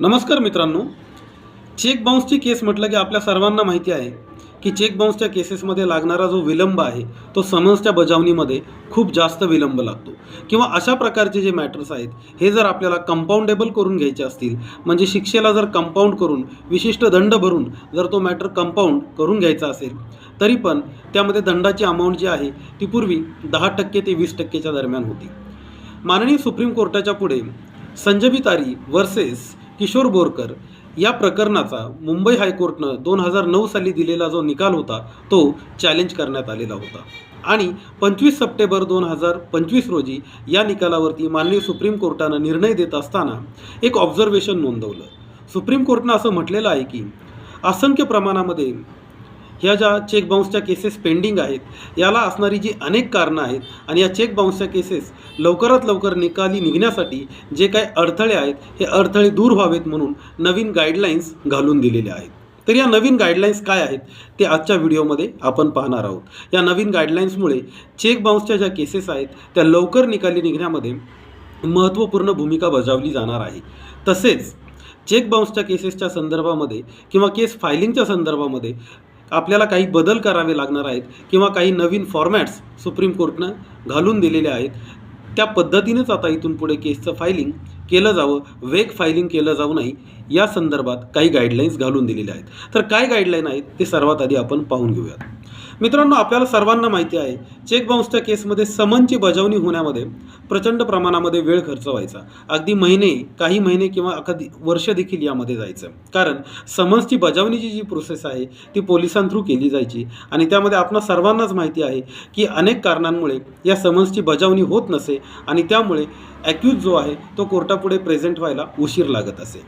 नमस्कार मित्रांनो. चेक बाउन्सची केस म्हटलं की आपल्या सर्वांना माहिती आहे की चेक बाउन्सच्या केसेसमध्ये लागणारा जो विलंब आहे तो समन्सच्या बजावणीमध्ये खूप जास्त विलंब लागतो. किंवा अशा प्रकारचे जे मॅटर्स आहेत हे जर आपल्याला कंपाऊंडेबल करून घ्यायचे असतील म्हणजे शिक्षेला जर कंपाऊंड करून विशिष्ट दंड भरून जर तो मॅटर कंपाऊंड करून घ्यायचा असेल तरी पण त्यामध्ये दंडाची अमाऊंट जी आहे ती पूर्वी दहा टक्के ते वीस टक्केच्या दरम्यान होती. माननीय सुप्रीम कोर्टाच्या पुढे संजबी तारी वर्सेस किशोर बोरकर या प्रकरणाचा मुंबई हायकोर्टनं दोन हजार नऊ साली दिलेला जो निकाल होता तो चॅलेंज करण्यात आलेला होता. आणि पंचवीस सप्टेंबर दोन हजार पंचवीस रोजी या निकालावरती माननीय सुप्रीम कोर्टानं निर्णय देत असताना एक ऑब्झर्वेशन नोंदवलं. सुप्रीम कोर्टनं असं म्हटलेलं आहे की असंख्य प्रमाणामध्ये ह्या ज्या चेक बाउन्सच्या केसेस पेंडिंग आहेत याला असणारी जी अनेक कारणं आहेत आणि या चेक बाउन्सच्या केसेस लवकरात लवकर निकाली निघण्यासाठी जे काही अडथळे आहेत हे अडथळे दूर व्हावेत म्हणून नवीन गाईडलाईन्स घालून दिलेल्या आहेत. तर या नवीन गाईडलाईन्स काय आहेत ते आजच्या व्हिडिओमध्ये आपण पाहणार आहोत. या नवीन गाईडलाईन्समुळे चेक बाउन्सच्या ज्या केसेस आहेत त्या लवकर निकाली निघण्यामध्ये महत्त्वपूर्ण भूमिका बजावली जाणार आहे. तसेच चेक बाउन्सच्या केसेसच्या संदर्भामध्ये किंवा केस फायलिंगच्या संदर्भामध्ये आपल्याला काही बदल करावे लागणार आहेत किंवा काही नवीन फॉर्मॅट्स सुप्रीम कोर्टनं घालून दिलेले आहेत त्या पद्धतीनेच आता इथून पुढे केसचं फायलिंग केलं जावं वेग फायलिंग केलं जाऊ नाही या संदर्भात काही गाईडलाईन्स घालून दिलेल्या आहेत. तर काय गाईडलाईन आहेत ते सर्वात आधी आपण पाहून घेऊयात. मित्रांनो आपल्याला सर्वांना माहिती आहे चेक बाउन्सच्या केसमध्ये समनची बजावणी होण्यामध्ये प्रचंड प्रमाणामध्ये वेळ खर्च व्हायचा. अगदी महिने काही महिने किंवा अगदी वर्ष देखील यामध्ये जायचं. कारण समन्सची बजावणीची जी प्रोसेस आहे ती पोलिसांथ्रू केली जायची आणि त्यामध्ये आपणा सर्वांनाच माहिती आहे की अनेक कारणांमुळे या समन्सची बजावणी होत नसे आणि त्यामुळे ॲक्यूज जो आहे तो कोर्टापुढे प्रेझेंट व्हायला उशीर लागत असे.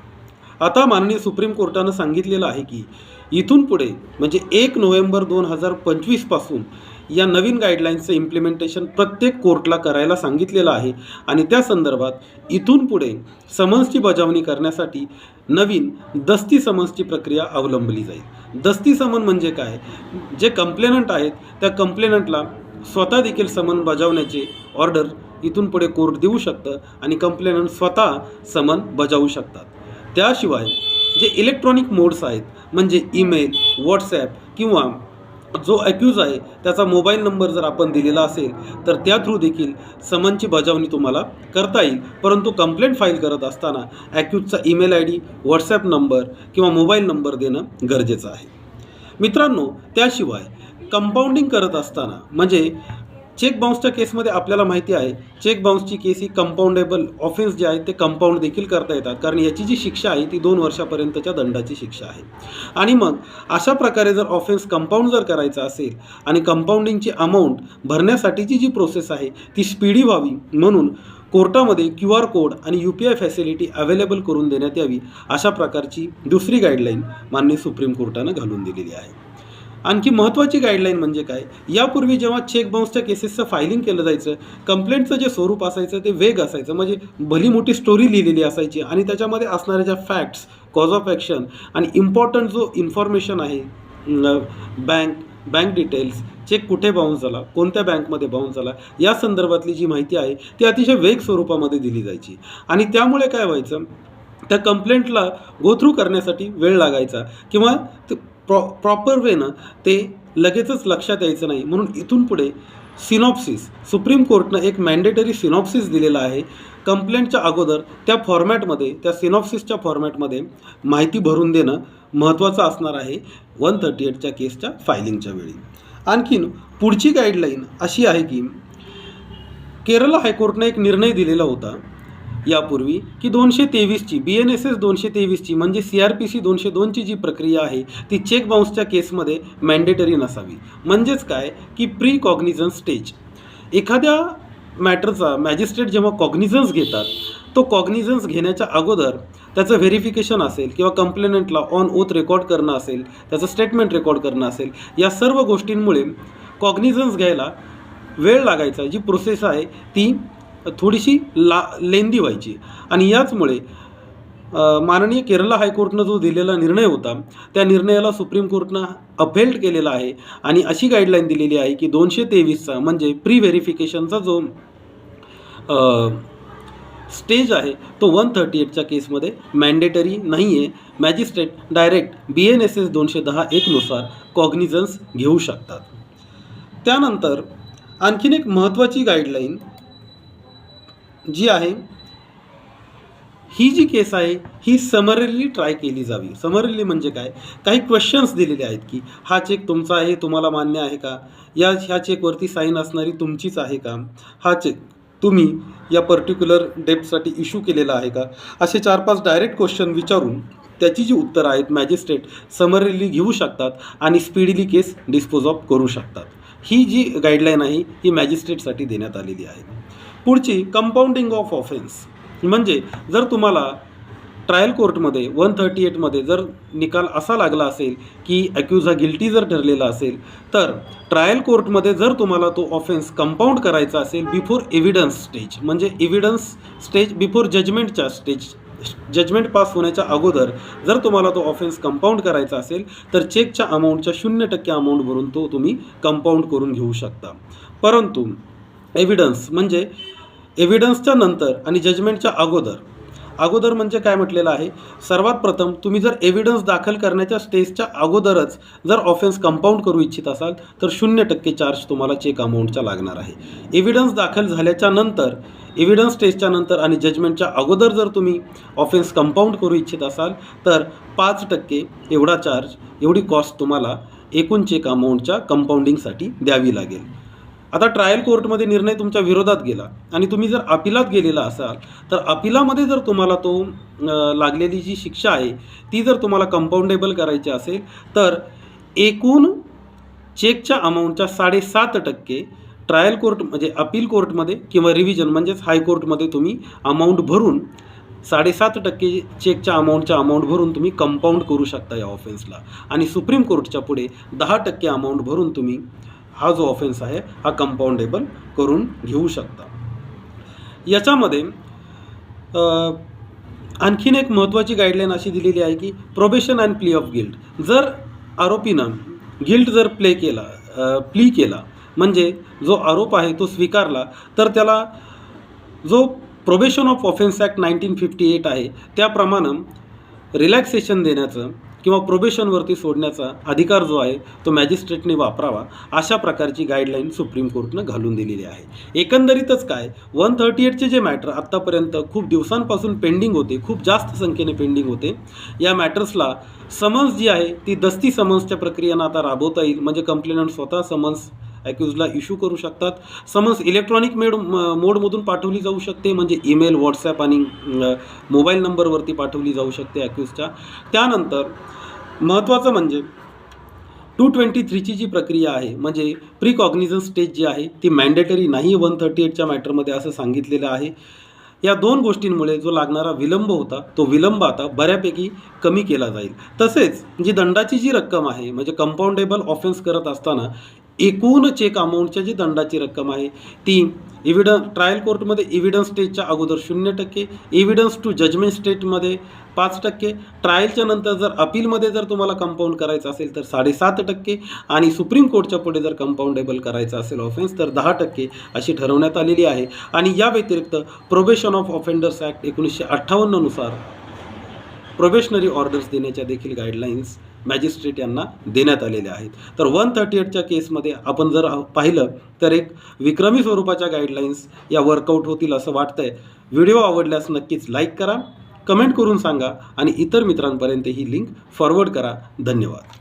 आता माननीय सुप्रीम कोर्टानं सांगितलेलं आहे की इथून पुढे म्हणजे एक नोव्हेंबर दोन हजार पंचवीसपासून या नवीन गाईडलाईन्सचं इम्प्लिमेंटेशन प्रत्येक कोर्टला करायला सांगितलेलं आहे. आणि त्या संदर्भात इथून पुढे समन्सची बजावणी करण्यासाठी नवीन दस्ती समन्सची प्रक्रिया अवलंबली जाईल. दस्ती समन म्हणजे काय? जे कंप्लेनंट आहेत त्या कंप्लेनंटला स्वतः देखील समन बजावण्याचे ऑर्डर इथून पुढे कोर्ट देऊ शकतं आणि कंप्लेनंट स्वतः समन बजावू शकतात. त्याशिवाय जे इलेक्ट्रॉनिक मोड्स आहेत म्हणजे ईमेल व्हॉट्सॲप किंवा जो ॲक्यूज आहे त्याचा मोबाईल नंबर जर आपण दिलेला असेल तर त्या थ्रू देखील समनची बजावणी तुम्हाला करता येईल. परंतु कंप्लेंट फाईल करत असताना ॲक्यूजचा email I D WhatsApp number किंवा मोबाईल नंबर देणं गरजेचं आहे. मित्रांनो त्याशिवाय कंपाऊंडिंग करत असताना म्हणजे चेक बाउन्सच्या केसमध्ये आपल्याला माहिती आहे चेक बाउन्सची केस ही कंपाऊंडेबल ऑफेन्स जे आहेत ते कंपाऊंड देखील करता येतात. कारण याची जी शिक्षा आहे ती दोन वर्षापर्यंतच्या दंडाची शिक्षा आहे. आणि मग अशा प्रकारे जर ऑफेन्स कंपाऊंड जर करायचा असेल आणि कंपाऊंडिंगची अमाऊंट भरण्यासाठीची जी प्रोसेस आहे ती स्पीडी व्हावी म्हणून कोर्टामध्ये क्यू आर कोड आणि U P I facility available करून देण्यात यावी अशा प्रकारची दुसरी गाईडलाईन माननीय सुप्रीम कोर्टानं घालून दिलेली आहे. आणखी महत्त्वाची गाईडलाईन म्हणजे काय? यापूर्वी जेव्हा चेक बाउन्सच्या केसेसचं फायलिंग केलं जायचं कंप्लेंटचं जे स्वरूप असायचं ते वेग असायचं. म्हणजे भली मोठी स्टोरी लिहिलेली असायची आणि त्याच्यामध्ये असणाऱ्या ज्या फॅक्ट्स कॉज ऑफ ॲक्शन आणि इम्पॉर्टंट जो इन्फॉर्मेशन आहे बँक बँक डिटेल्स चेक कुठे बाउन्स झाला कोणत्या बँकमध्ये बाउन्स झाला या संदर्भातली जी माहिती आहे ती अतिशय वेग स्वरूपामध्ये दिली जायची. आणि त्यामुळे काय व्हायचं त्या कंप्लेंटला गो थ्रू करण्यासाठी वेळ लागायचा. किंवा प्रॉ प्रॉपर वेनं ते लगेचच लक्षात यायचं नाही. म्हणून इथून पुढे सिनॉप्सिस सुप्रीम कोर्टनं एक मॅन्डेटरी सिनॉप्सिस दिलेला आहे. कंप्लेंटच्या अगोदर त्या फॉर्मॅटमध्ये त्या सिनॉप्सिसच्या फॉर्मॅटमध्ये माहिती भरून देणं महत्त्वाचं असणार आहे वन थर्टी एटच्या केसच्या फायलिंगच्या वेळी. आणखीन पुढची गाईडलाईन अशी आहे की केरळ हायकोर्टनं एक निर्णय दिलेला होता. यापूर्वी की दोनशे तेवीसची बी एन एस एस दोनशे तेवीसची म्हणजे सी आर पी सी दोनशे दोनची जी प्रक्रिया आहे ती चेक बाउन्सच्या केसमध्ये मॅन्डेटरी नसावी. म्हणजेच काय? की प्री कॉग्निझन्स स्टेज एखाद्या मॅटरचा मॅजिस्ट्रेट जेव्हा कॉग्निझन्स घेतात तो कॉग्निझन्स घेण्याच्या अगोदर त्याचं व्हेरिफिकेशन असेल किंवा कंप्लेनंटला ऑन ओथ रेकॉर्ड करणं असेल त्याचं स्टेटमेंट रेकॉर्ड करणं असेल या सर्व गोष्टींमुळे कॉग्निझन्स घ्यायला वेळ लागायचा. जी प्रोसेस आहे ती थोडीशी ला लेंदी व्हायची. आणि याचमुळे माननीय केरळ हायकोर्टनं जो दिलेला निर्णय होता त्या निर्णयाला सुप्रीम कोर्टनं अपेल्ड केलेला आहे. आणि अशी गाईडलाईन दिलेली आहे की दोनशे तेवीसचा म्हणजे प्री व्हेरिफिकेशनचा जो स्टेज आहे तो वन थर्टी एटच्या केसमध्ये मॅन्डेटरी नाही आहे magistrate direct B N S S दोनशे दहा एकनुसार कॉग्निझन्स घेऊ शकतात. त्यानंतर आणखीन एक महत्त्वाची गाईडलाईन जी आहे ही जी केस आहे ही समरली ट्राय केली जावी. समरली म्हणजे काय? काही क्वेश्चन्स दिलेले आहेत की हा चेक तुमचा आहे तुम्हाला मान्य आहे का? या ह्या चेकवरती साईन असणारी तुमचीच आहे का? हा चेक तुम्ही या पर्टिक्युलर डेप्थसाठी इश्यू केलेला आहे का? असे चार पाच डायरेक्ट क्वेश्चन विचारून त्याची जी उत्तरं आहेत मॅजिस्ट्रेट समरली घेऊ शकतात आणि स्पीडली केस डिस्पोज ऑफ करू शकतात. ही जी गाईडलाईन आहे ही मॅजिस्ट्रेटसाठी देण्यात आलेली आहे. पुढची कंपाऊंडिंग ऑफ ऑफेन्स म्हणजे जर तुम्हाला ट्रायल कोर्टमध्ये वन थर्टी एटमध्ये जर निकाल असा लागला असेल की ॲक्यूज हा गिल्टी जर ठरलेला असेल तर ट्रायल कोर्टमध्ये जर तुम्हाला तो ऑफेन्स कंपाऊंड करायचा असेल बिफोर एव्हिडन्स स्टेज म्हणजे एव्हिडन्स स्टेज बिफोर जजमेंटच्या स्टेज जजमेंट पास होण्याच्या अगोदर जर तुम्हाला तो ऑफेन्स कंपाऊंड करायचा असेल तर चेकच्या अमाऊंटच्या शून्य टक्के अमाऊंटवरून तो तुम्ही कंपाऊंड करून घेऊ शकता. परंतु एव्हिडन्स म्हणजे एव्हिडन्सच्या नंतर आणि जजमेंटच्या अगोदर अगोदर म्हणजे काय म्हटलेलं आहे? सर्वात प्रथम तुम्ही जर एव्हिडन्स दाखल करण्याच्या स्टेजच्या अगोदरच जर ऑफेन्स कंपाऊंड करू इच्छित असाल तर शून्य टक्के चार्ज तुम्हाला चेक अमाऊंटचा लागणार आहे. एव्हिडन्स दाखल झाल्याच्यानंतर एव्हिडन्स टेस्टच्या नंतर आणि जजमेंटच्या अगोदर जर तुम्ही ऑफेन्स कंपाऊंड करू इच्छित असाल तर पाच टक्के एवढा चार्ज एवढी कॉस्ट तुम्हाला एकूण चेक अमाऊंटच्या कंपाऊंडिंगसाठी द्यावी लागेल. आता ट्रायल कोर्टमध्ये निर्णय तुमच्या विरोधात गेला आणि तुम्ही जर अपिलात गेलेला असाल तर अपिलामध्ये जर तुम्हाला तो लागलेली जी शिक्षा आहे ती जर तुम्हाला कंपाऊंडेबल करायची असेल तर एकूण चेकच्या अमाऊंटच्या साडेसात टक्के ट्रायल कोर्ट म्हणजे अपील कोर्टमध्ये किंवा रिव्हिजन म्हणजेच हायकोर्टमध्ये तुम्ही अमाऊंट भरून साडेसात टक्के चेकच्या अमाऊंटच्या अमाऊंट भरून तुम्ही कंपाऊंड करू शकता या ऑफेन्सला आणि सुप्रीम कोर्टच्या पुढे दहा टक्के अमाऊंट भरून तुम्ही हा जो ऑफेन्स आहे हा कंपाऊंडेबल करून घेऊ शकता. याच्यामध्ये आणखीन एक महत्त्वाची गाईडलाईन अशी दिलेली आहे की probation and plea of guilt जर आरोपीनं गिल्ट जर प्ले केला प्ली केला म्हणजे जो आरोप आहे तो स्वीकारला तर त्याला जो probation of offence act nineteen fifty eight आहे त्याप्रमाणे रिलॅक्सेशन देण्याचं किंवा प्रोबेशनवरती सोडण्याचा अधिकार जो आहे तो मॅजिस्ट्रेटने वापरावा अशा प्रकारची गाईडलाईन सुप्रीम कोर्टनं घालून दिलेली आहे. एकंदरीतच काय वन थर्टी एटचे जे मॅटर आत्तापर्यंत खूप दिवसांपासून पेंडिंग होते खूप जास्त संख्येने पेंडिंग होते या मॅटर्सला समन्स जी आहे ती दस्ती समन्सच्या प्रक्रियेनं आता राबवता येईल म्हणजे कंप्लेनंट स्वतः समन्स ॲक्युजला इश्यू करू शकतात. समन्स इलेक्ट्रॉनिक मेड मोडमधून पाठवली जाऊ शकते म्हणजे ईमेल व्हॉट्सॲप आणि मोबाईल नंबरवरती पाठवली जाऊ शकते ॲक्युजच्या त्यानंतर महत्त्वाचं म्हणजे टू ट्वेंटी थ्रीची जी प्रक्रिया आहे म्हणजे प्रिकॉग्निझन स्टेज जी आहे ती मॅन्डेटरी नाही वन थर्टी एटच्या मॅटरमध्ये असं सांगितलेलं आहे. या दोन गोष्टींमुळे जो लागणारा विलंब होता तो विलंब आता बऱ्यापैकी कमी केला जाईल. तसेच जी दंडाची जी रक्कम आहे म्हणजे कंपाऊंडेबल ऑफेन्स करत असताना एकूण चेक अमाऊंटच्या जी दंडाची रक्कम आहे ती इव्हिडन्स ट्रायल कोर्टमध्ये इव्हिडन्स स्टेजच्या अगोदर शून्य टक्के इव्हिडन्स टू जजमेंट स्टेटमध्ये पाच टक्के ट्रायलच्या नंतर जर अपीलमध्ये जर तुम्हाला कंपाऊंड करायचं असेल तर साडेसात टक्के आणि सुप्रीम कोर्टच्या पुढे जर कंपाऊंडेबल करायचं असेल ऑफेन्स तर दहा टक्के अशी ठरवण्यात आलेली आहे. आणि या व्यतिरिक्त प्रोबेशन ऑफ ऑफेंडर्स ॲक्ट एकोणीसशे अठ्ठावन्ननुसार प्रोबेशनरी ऑर्डर्स देण्याच्या देखील गाईडलाईन्स मॅजिस्ट्रेट यांना देण्यात आलेल्या आहेत. तर वन थर्टी एटच्या केसमध्ये आपण जर पाहिलं तर एक विक्रमी स्वरूपाच्या गाईडलाईन्स या वर्कआउट होतील असं वाटतंय. व्हिडिओ आवडल्यास नक्कीच लाईक करा कमेंट करून सांगा आणि इतर मित्रांपर्यंत ही लिंक फॉरवर्ड करा. धन्यवाद.